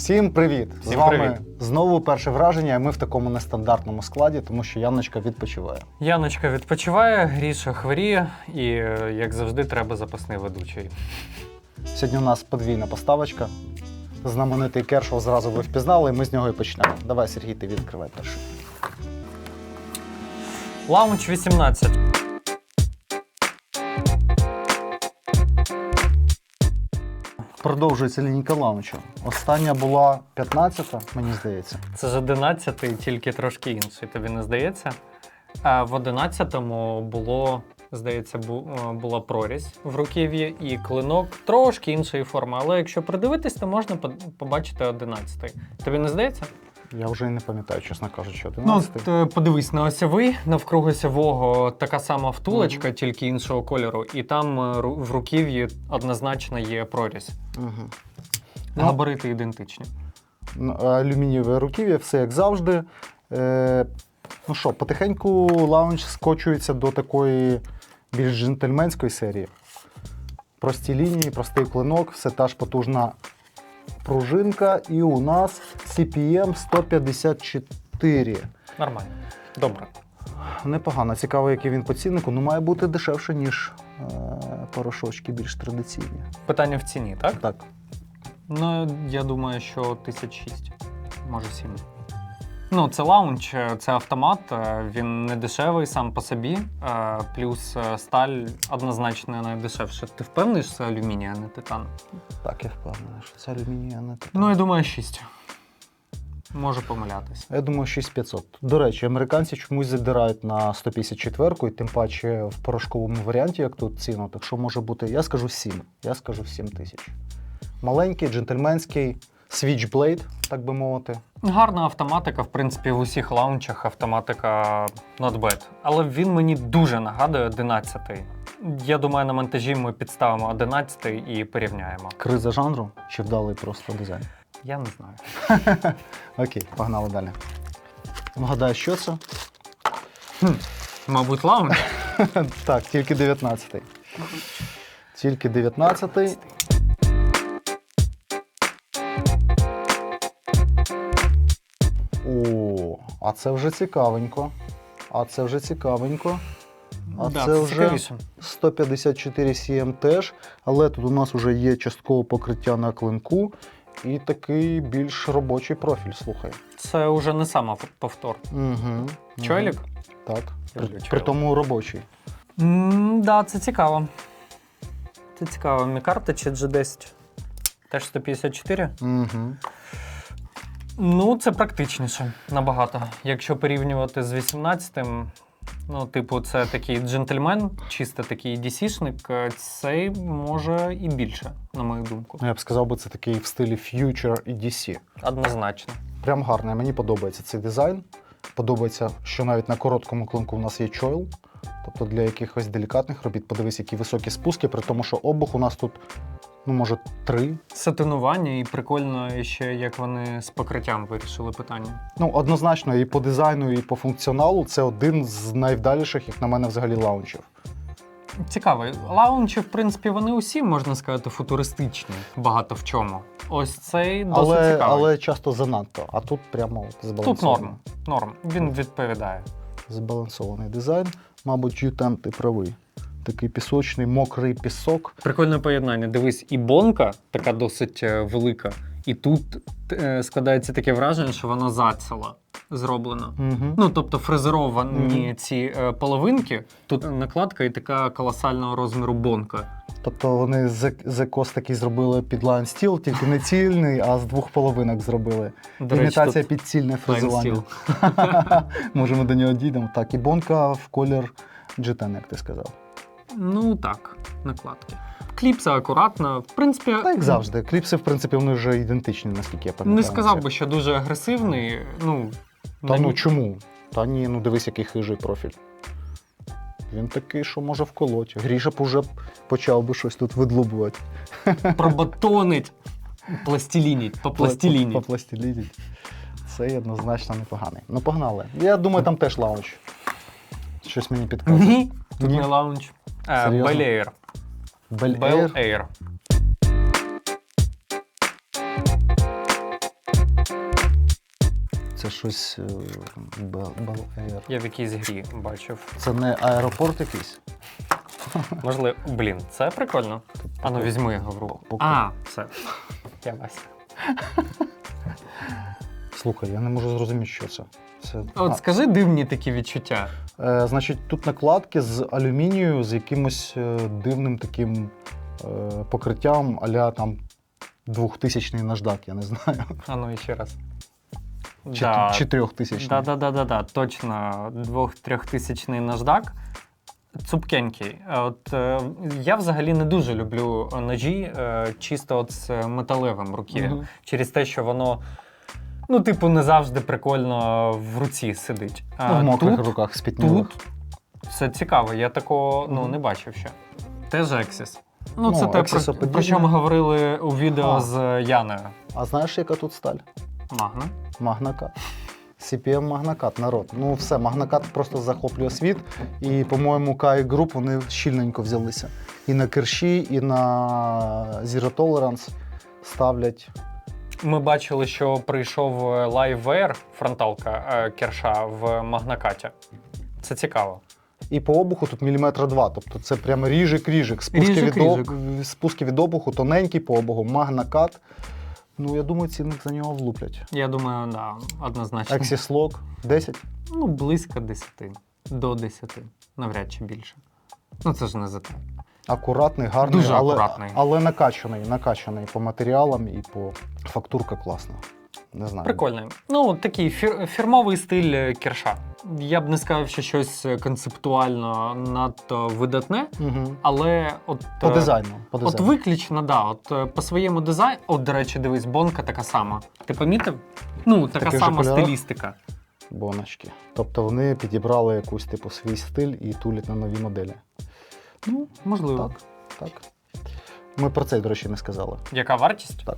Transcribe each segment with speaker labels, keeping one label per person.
Speaker 1: Всім привіт! З вами
Speaker 2: привіт.
Speaker 1: знову перше враження. Ми в такому нестандартному складі, тому що Яночка відпочиває.
Speaker 2: Яночка відпочиває, Гріша хворіє, і е, як завжди, треба запасний ведучий.
Speaker 1: Сьогодні у нас подвійна поставочка. Знаменитий Кершов зразу ви впізнали, і ми з нього і почнемо. Давай, Сергій, ти відкривай перший.
Speaker 2: Лаунч 18.
Speaker 1: Продовжується лінійка лаунчу. Остання була 15-та, мені здається.
Speaker 2: Це ж 11, тільки трошки інший, тобі не здається? А в 11-му було, здається, е, була прорізь в руків'ї і клинок трошки іншої форми. Але якщо придивитись, то можна по- побачити 11-й. Тобі не здається?
Speaker 1: Я вже і не пам'ятаю, чесно кажучи,
Speaker 2: Ну,
Speaker 1: 11
Speaker 2: от, е, подивись на осьовий, навкруг осьового така сама втулочка, тільки іншого кольору, і там е, в руків'ї однозначно є прорізь.
Speaker 1: Угу. Ну.
Speaker 2: Габарити ідентичні.
Speaker 1: Ну, алюмінієве руків'я, все як завжди. Е, ну що, потихеньку лаунч скочується до такої більш джентльменської серії. Прості лінії, простий клинок, все та ж потужна пружинка. І у нас CPM 154.
Speaker 2: Нормально. Добре.
Speaker 1: Непогано. Цікаво, який він по ціннику. Ну, має бути дешевше, ніж е, порошочки більш традиційні.
Speaker 2: Питання в ціні, так?
Speaker 1: Так.
Speaker 2: Ну, я думаю, що 1006, може 7. Ну, це лаунч, е, це автомат, е, він не дешевий сам по собі, е, плюс сталь однозначно найдешевша. Ти впевнений, що це алюміній, а не титан?
Speaker 1: Так, я впевнений, що це алюміній, а не титан.
Speaker 2: Ну, я думаю, 6. Можу помилятись.
Speaker 1: Я думаю, 6500. До речі, американці чомусь задирають на 154 і тим паче в порошковому варіанті, як тут ціну. Так що може бути, я скажу 7. Я скажу 7 тисяч. Маленький, джентльменський, switchblade, так би мовити.
Speaker 2: Гарна автоматика, в принципі, в усіх лаунчах автоматика not bad. Але він мені дуже нагадує 11-й. Я думаю, на монтажі ми підставимо 11-й і порівняємо.
Speaker 1: Криза жанру чи вдалий просто дизайн.
Speaker 2: Я не знаю.
Speaker 1: Окей, погнали далі. Вгадаю, що це?
Speaker 2: Мабуть, лаунч.
Speaker 1: так, тільки 19-й. Тільки 19-й. А це вже цікавенько. А це вже цікавенько. А
Speaker 2: Да,
Speaker 1: це вже 154 CM теж, але тут у нас вже є часткове покриття на клинку і такий більш робочий профіль, слухай.
Speaker 2: Це вже не сама повтор.
Speaker 1: Угу.
Speaker 2: Чойлік?
Speaker 1: Так.
Speaker 2: Я
Speaker 1: При, при тому робочий.
Speaker 2: Так, да, це цікаво. Це цікаво. Мікарта чи G10? Теж 154?
Speaker 1: Угу.
Speaker 2: Ну, це практичніше набагато. Якщо порівнювати з 18-м, ну, типу, це такий джентльмен, чисто такий DC-шник, е, цей може і більше, на мою думку.
Speaker 1: Ну, я б сказав би, це такий в стилі Future і DC.
Speaker 2: Однозначно.
Speaker 1: Прям гарний. Мені подобається цей дизайн. Подобається, що навіть на короткому клинку у нас є чойл. Тобто для якихось делікатних робіт, подивись, які високі спуски, при тому, що обух у нас тут, ну, може, три.
Speaker 2: Сатинування і прикольно ще, як вони з покриттям вирішили питання.
Speaker 1: Ну, однозначно, і по дизайну, і по функціоналу це один з найвдаліших, як на мене, взагалі лаунчів.
Speaker 2: Цікаво. Лаунчі, в принципі, вони усі, можна сказати, футуристичні, багато в чому. Ось цей досить
Speaker 1: Але,
Speaker 2: цікавий.
Speaker 1: але часто занадто. А тут прямо от
Speaker 2: Тут
Speaker 1: збалансований.
Speaker 2: норм. Норм. Він відповідає.
Speaker 1: Збалансований дизайн. Мабуть, Ютем, ти правий. Такий пісочний, мокрий пісок.
Speaker 2: Прикольне поєднання. Дивись, і бонка така досить е, велика, і тут е, складається таке враження, що вона зацела зроблена.
Speaker 1: Угу.
Speaker 2: Ну, тобто фрезеровані
Speaker 1: Мгм.
Speaker 2: ці е, половинки, тут накладка і така колосального розміру бонка.
Speaker 1: Тобто вони Зекос такий зробили під Line Steel, тільки не цільний, а з двох половинок зробили.
Speaker 2: До
Speaker 1: Імітація під цільне фрезування. Може, ми до нього дійдемо. Так, і бонка в колір G10, як ти сказав.
Speaker 2: Ну так, накладки. Кліпса акуратна. В принципі,
Speaker 1: Та як завжди. Кліпси, в принципі, вони вже ідентичні, наскільки я пам'ятаю.
Speaker 2: не сказав би, що дуже агресивний. Ну,
Speaker 1: Та
Speaker 2: на
Speaker 1: ну
Speaker 2: ні-
Speaker 1: чому? Та ні, ну дивись, який хижий профіль. Він такий, що може вколоть. Гріша б уже почав би щось тут видлубувати.
Speaker 2: пробатонить, пластилініть, попластилініть.
Speaker 1: Попластилініть. Це однозначно непоганий. Ну, погнали. Я думаю, там теж лаунч. Щось мені підказує.
Speaker 2: Ні, тут
Speaker 1: Ні.
Speaker 2: не лаунч. Е,
Speaker 1: Серйозно?
Speaker 2: Bel Air.
Speaker 1: Bel
Speaker 2: Bel
Speaker 1: Air.
Speaker 2: Air.
Speaker 1: Це щось е, Bel Bel Air.
Speaker 2: Я в якійсь грі бачив.
Speaker 1: Це не аеропорт якийсь.
Speaker 2: Можливо, блін, це прикольно. А ну візьми його в руку. А, все. Я Вася.
Speaker 1: Слухай, я не можу зрозуміти, що це. це...
Speaker 2: От скажи дивні такі відчуття.
Speaker 1: Е, значить, тут накладки з алюмінію з якимось е, дивним таким е, покриттям а-ля там 2000 наждак, я не знаю.
Speaker 2: А ну ще раз.
Speaker 1: Чи,
Speaker 2: Да.
Speaker 1: 3000.
Speaker 2: Да, да, да, да, да, точно. Двох-трьохтисячний наждак. Цупкенький. От е, я взагалі не дуже люблю ножі е, чисто от з металевим руків'ям.
Speaker 1: Мгм.
Speaker 2: Через те, що воно, ну, типу, не завжди прикольно в руці сидить.
Speaker 1: Ну, в мокрих
Speaker 2: тут,
Speaker 1: руках спітнілих.
Speaker 2: тут все цікаво. Я такого ну, не бачив ще. Теж Ексіс. Ну,
Speaker 1: Ну,
Speaker 2: це те, про, про що ми говорили у відео
Speaker 1: А.
Speaker 2: з Яною.
Speaker 1: А знаєш, яка тут сталь?
Speaker 2: Магна.
Speaker 1: Магнакат. CPM Магнакат, народ. Ну все, Магнакат просто захоплює світ. І, по-моєму, Kai Group вони щільненько взялися. І на керші, і на Zero Tolerance ставлять.
Speaker 2: Ми бачили, що прийшов LiveWire, фронталка е, керша в Магнакаті. Це цікаво.
Speaker 1: І по обуху тут міліметра два. Тобто це прямо ріжик-ріжик. Спуски, від,
Speaker 2: Ріжик-ріжик.
Speaker 1: об- спуски від обуху, тоненький по обуху, Магнакат. Ну, я думаю, цінник за нього влуплять.
Speaker 2: Я думаю, да, однозначно.
Speaker 1: Axis Lock 10.
Speaker 2: Ну, близько 10. До 10. Навряд чи більше. Ну, це ж не за те.
Speaker 1: Акуратний, гарний,
Speaker 2: Дуже
Speaker 1: але,
Speaker 2: акуратний.
Speaker 1: але накачаний, накачаний по матеріалам і по фактурка класна. Не знаю.
Speaker 2: Прикольний. Ну, такий фір- фірмовий стиль е, керша. Я б не сказав, що щось е, концептуально надто видатне,
Speaker 1: Угу.
Speaker 2: але от.
Speaker 1: По
Speaker 2: е,
Speaker 1: дизайну. По
Speaker 2: От виключно, да. От по своєму дизайну. От, до речі, дивись, бонка така сама. Ти помітив? Ну, така
Speaker 1: Таких
Speaker 2: сама стилістика.
Speaker 1: Боночки. Тобто вони підібрали якусь типу свій стиль і тулять на нові моделі.
Speaker 2: Ну, можливо.
Speaker 1: Так, так. Ми про це, до речі, не сказали.
Speaker 2: Яка вартість?
Speaker 1: Так.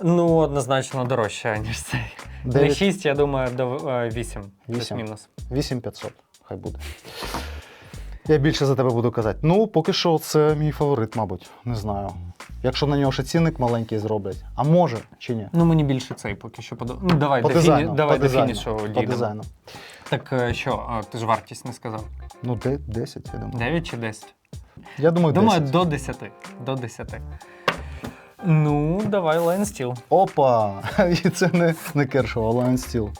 Speaker 2: Ну, однозначно дорожча, ніж цей. Не 6, я думаю, до 8.
Speaker 1: Вісім.
Speaker 2: Плюс-мінус.
Speaker 1: 8500, хай буде. Я більше за тебе буду казати. Ну, поки що це мій фаворит, мабуть. Не знаю. Якщо на нього ще цінник маленький зроблять. А може чи ні?
Speaker 2: Ну, мені більше цей поки що подобається. Ну, давай,
Speaker 1: По
Speaker 2: до,
Speaker 1: дизайну.
Speaker 2: фіні... давай
Speaker 1: по
Speaker 2: до фінішу
Speaker 1: По дизайну.
Speaker 2: Так е, що, ти ж вартість не сказав.
Speaker 1: Ну, 10, я думаю.
Speaker 2: 9 чи 10?
Speaker 1: Я думаю, 10.
Speaker 2: До 10. До 10. Ну, давай Line Steel.
Speaker 1: Опа! І це не, не Kershaw, а Lion Steel.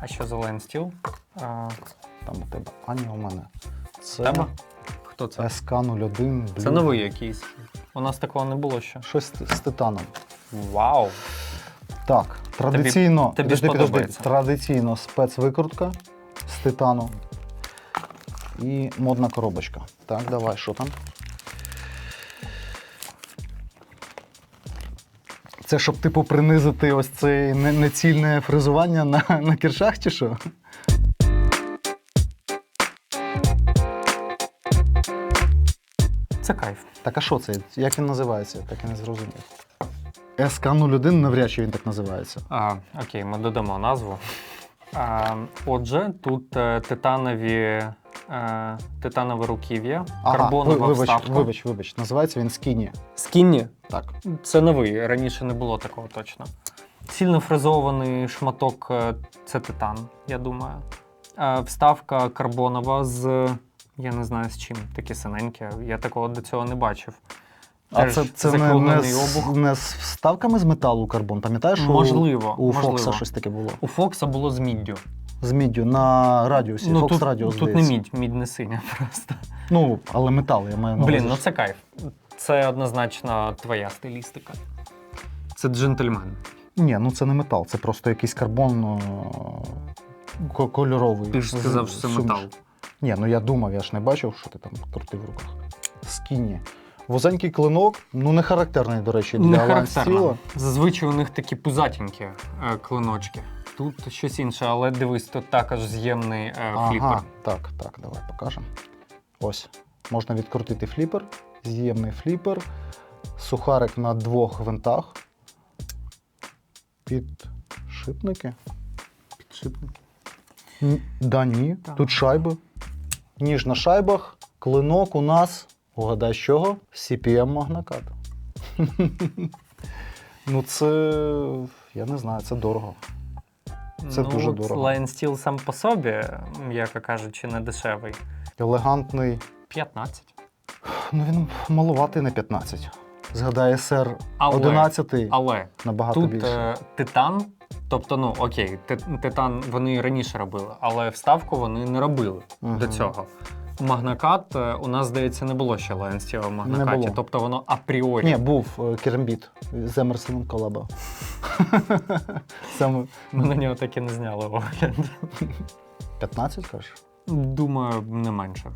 Speaker 2: А що за Line Steel? А,
Speaker 1: Там у тебе. А ні, у мене. Це
Speaker 2: тебе? Хто це?
Speaker 1: SK01.
Speaker 2: Це новий якийсь. У нас такого не було ще.
Speaker 1: Щось з титаном.
Speaker 2: Вау!
Speaker 1: Так, традиційно,
Speaker 2: тобі ж подобається.
Speaker 1: традиційно спецвикрутка з титану і модна коробочка. Так, давай, що там? Це щоб, типу, принизити ось це нецільне фрезування на, на кіршах, чи що?
Speaker 2: Це кайф.
Speaker 1: Так а що це? Як він називається? Так і не зрозумів. СК-01 навряд чи він так називається.
Speaker 2: А, окей, ми додамо назву. А, отже, тут е, титанові, е, титанове руків'я, карбонова
Speaker 1: ви- вибач,
Speaker 2: вставка.
Speaker 1: вибач, вибач. Називається він Скіні.
Speaker 2: Скінні.
Speaker 1: Так.
Speaker 2: Це новий, раніше не було такого точно. Сильно фрезований шматок е, це титан, я думаю. Е, Вставка карбонова з. Я не знаю з чим, таке синеньке. Я такого до цього не бачив.
Speaker 1: А це, це не, не, з, не з вставками з металу карбон. Пам'ятаєш, у-
Speaker 2: Можливо,
Speaker 1: у,
Speaker 2: можливо.
Speaker 1: Фокса щось таке було?
Speaker 2: У Фокса було з міддю.
Speaker 1: З міддю на радіусі.
Speaker 2: ну,
Speaker 1: Фокс
Speaker 2: тут,
Speaker 1: Радіо,
Speaker 2: тут не мідь, мідь не синя просто.
Speaker 1: Ну, але метал, я маю на
Speaker 2: Блін, ну це кайф. Це однозначно твоя стилістика. Це джентльмен.
Speaker 1: Ні, ну це не метал, це просто якийсь карбон о, кольоровий.
Speaker 2: Ти ж сказав, що це метал.
Speaker 1: Ні, ну я думав, я ж не бачив, що ти там крутив в руках. Скіні. Вузенький клинок, ну не характерний, до речі, для. Стіла.
Speaker 2: Зазвичай у них такі пузатенькі е, клиночки. Тут щось інше, але дивись, тут також з'ємний е, фліпер.
Speaker 1: Ага, так, так, давай покажемо. Ось. Можна відкрутити фліпер, з'ємний фліпер, сухарик на двох гвинтах. Підшипники.
Speaker 2: Підшипник.
Speaker 1: Н- Да, ні.
Speaker 2: Так.
Speaker 1: Тут шайби. Ніж на шайбах. Клинок у нас, угадай з чого? CPM Магнакат. ну, це. Я не знаю, це дорого. Це
Speaker 2: ну,
Speaker 1: дуже дорого.
Speaker 2: Lion Steel сам по собі, м'яко кажучи, не дешевий.
Speaker 1: Елегантний.
Speaker 2: 15.
Speaker 1: Ну він малуватий на 15. Згадає
Speaker 2: Але,
Speaker 1: 11
Speaker 2: але
Speaker 1: набагато
Speaker 2: тут
Speaker 1: більше.
Speaker 2: е, титан, тобто, ну окей, титан вони раніше робили, але вставку вони не робили
Speaker 1: Мгм.
Speaker 2: до цього. Магнакат е, у нас, здається, не було ще Steel в Магнакаті,
Speaker 1: було.
Speaker 2: тобто воно апріорі.
Speaker 1: Ні, був е, керамбіт з Емерсоном колаба. Саме
Speaker 2: Ми на нього так і не зняли огляд.
Speaker 1: 15, кажеш?
Speaker 2: Думаю, не менше.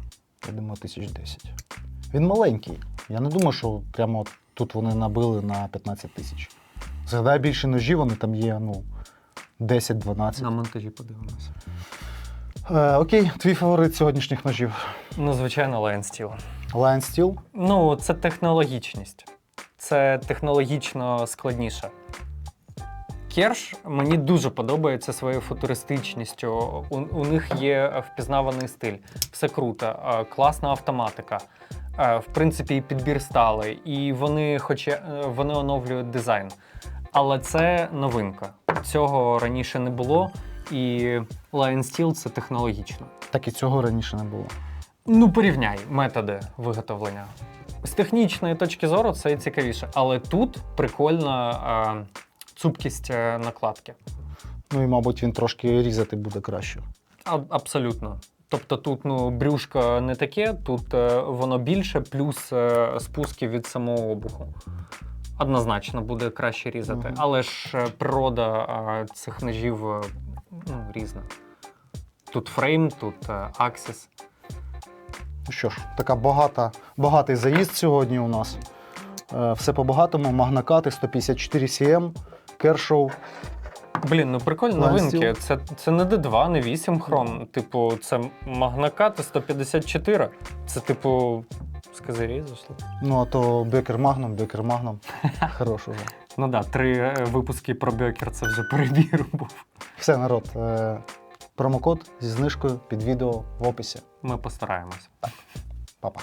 Speaker 1: Я думаю, тисяч 10. Він маленький. Я не думаю, що прямо от тут вони набили на 15 тисяч. Згадай більше ножів, вони там є, ну, 10-12.
Speaker 2: На монтажі подивимося.
Speaker 1: Е, окей, твій фаворит сьогоднішніх ножів.
Speaker 2: Ну, звичайно, Lion Steel.
Speaker 1: Lion Steel.
Speaker 2: Ну, це технологічність. Це технологічно складніше. Керш мені дуже подобається своєю футуристичністю. У, у них є впізнаваний стиль. Все круто, е, класна автоматика. Е, В принципі, і підбір сталий, і вони, хоча е, вони оновлюють дизайн. Але це новинка. Цього раніше не було, і Lion Steel це технологічно.
Speaker 1: Так і цього раніше не було.
Speaker 2: Ну, порівняй методи виготовлення. З технічної точки зору це і цікавіше, але тут прикольна е, цупкість е, накладки.
Speaker 1: Ну і, мабуть, він трошки різати буде краще.
Speaker 2: А, абсолютно. Тобто тут ну, брюшко не таке, тут е, воно більше, плюс е, спуски від самого обуху. Однозначно буде краще різати.
Speaker 1: Мгм.
Speaker 2: Але ж е, природа е, цих ножів е, ну, різна. Тут фрейм, тут е, аксіс.
Speaker 1: Ну що ж, така багата, багатий заїзд сьогодні у нас. Е, все по-багатому. Магнакати 154 CM, Kershaw.
Speaker 2: Блін, ну прикольні новинки. Це, це не D2, не 8 хром. Типу, це Магнакати 154. Це, типу, з козирі зайшли.
Speaker 1: Ну, а то Бекер магном, Бекер магном. Хорош уже.
Speaker 2: Ну так, да, три е, випуски про Бекер це вже перебір був.
Speaker 1: Все, народ. Е, промокод зі знижкою під відео в описі.
Speaker 2: Ми постараємось.
Speaker 1: Па-па.